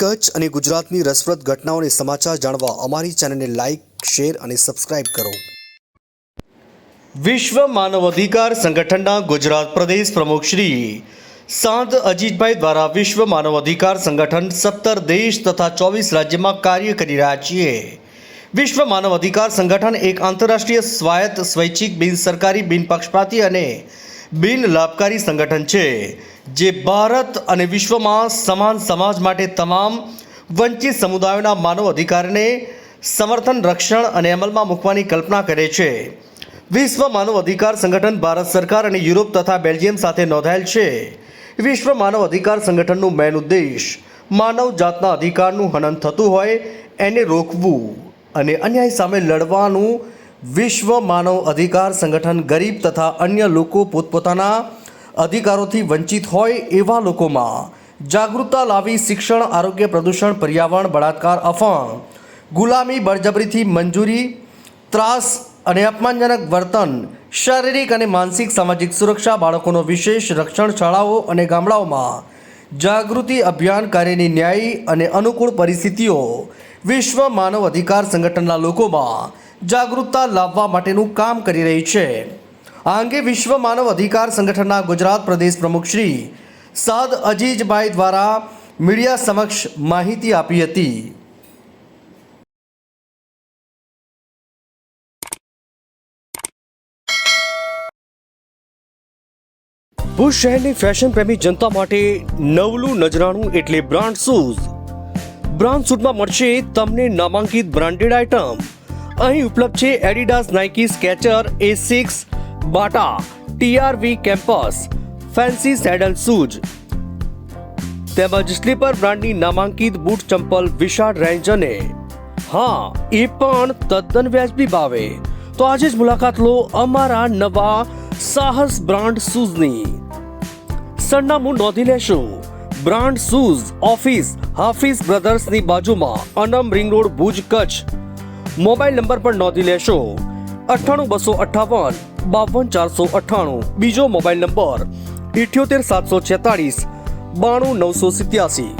કચ્છ અને ગુજરાતની રસપ્રદ ઘટનાઓને સમાચાર જાણવા અમારી ચેનલને લાઇક, શેર અને સબસ્ક્રાઇબ કરો. વિશ્વ માનવ અધિકાર સંગઠનના ગુજરાત પ્રદેશ પ્રમુખ શ્રી સાંત અજીતભાઈ દ્વારા વિશ્વ માનવ અધિકાર સંગઠન સત્તર દેશ તથા ચોવીસ રાજ્યમાં કાર્ય કરી રહ્યા છીએ. વિશ્વ માનવ અધિકાર સંગઠન એક આંતરરાષ્ટ્રીય સ્વાયત્ત સ્વૈચ્છિક બિન સરકારી બિન પક્ષપાતી અને બિન લાભકારી સંગઠન છે, જે ભારત અને વિશ્વમાં સમાન સમાજ માટે તમામ વંચિત સમુદાયોના માનવ અધિકારને સમર્થન, રક્ષણ અને અમલમાં મૂકવાની કલ્પના કરે છે. વિશ્વ માનવ અધિકાર સંગઠન ભારત સરકાર અને યુરોપ તથા બેલ્જિયમ સાથે નોંધાયેલ છે. વિશ્વ માનવ અધિકાર સંગઠનનું મેન ઉદ્દેશ માનવ જાતના અધિકારનું હનન થતું હોય, એને રોકવું અને અન્યાય સામે લડવાનું વિશ્વ માનવ અધિકાર સંગઠન ગરીબ તથા અન્ય લોકો પોતપોતાના અધિકારોથી વંચિત હોય એવા લોકોમાં જાગૃતતા લાવી શિક્ષણ, આરોગ્ય, પ્રદૂષણ, પર્યાવરણ, બળાત્કાર, અફાણ, ગુલામી, બળજબરીથી મંજૂરી, ત્રાસ અને અપમાનજનક વર્તન, શારીરિક અને માનસિક સામાજિક સુરક્ષા, બાળકોનો વિશેષ રક્ષણ શાળાઓ અને ગામડાઓમાં જાગૃતિ અભિયાન કાર્યની ન્યાયી અને અનુકૂળ પરિસ્થિતિઓ વિશ્વ માનવ અધિકાર સંગઠનના લોકોમાં જાગૃતતા લાવવા માટેનું કામ કરી રહી છે. આ અંગે વિશ્વ માનવ અધિકાર સંગઠનના ગુજરાત પ્રદેશ પ્રમુખ શ્રી સાદ અજીજભાઈ દ્વારા મીડિયા સમક્ષ માહિતી આપી હતી. ભુજ શહેરની ફેશન પ્રેમી જનતા માટે નવલું નજરાણું એટલે બ્રાન્ડ શૂઝ. બ્રાન્ડ શૂઝમાં મળશે તમને નામાંકિત બ્રાન્ડેડ આઇટમ. અહીં ઉપલબ્ધ છે Adidas Nike Skechers Asics Bata TRV campus fancy sandal shoes તેમજ સ્લીપર બ્રાન્ડની નામાંકિત બૂટ ચંપલ વિશાળ રેન્જ અને હા, એ પણ તદ્દન વ્યાજબી ભાવે. તો આજે જ મુલાકાત લો અમારા નવા સાહસ બ્રાન્ડ શૂઝની. સરનામું નોંધી લેશો. બ્રાન્ડ શૂઝ ઓફિસ, હાફિઝ બ્રધર્સની બાજુમાં, Anam ring road, Bhuj Kutch. Mobile number પણ નોંધી લેશો. અઠ્ઠાણું, બસો અઠ્ઠાવન, બાવન ચારસો અઠ્ઠાણું. બીજો મોબાઈલ નંબર, ઇઠ્યોતેર, સાતસો છેતાળીસ, બાણું, નવસો સિત્યાસી.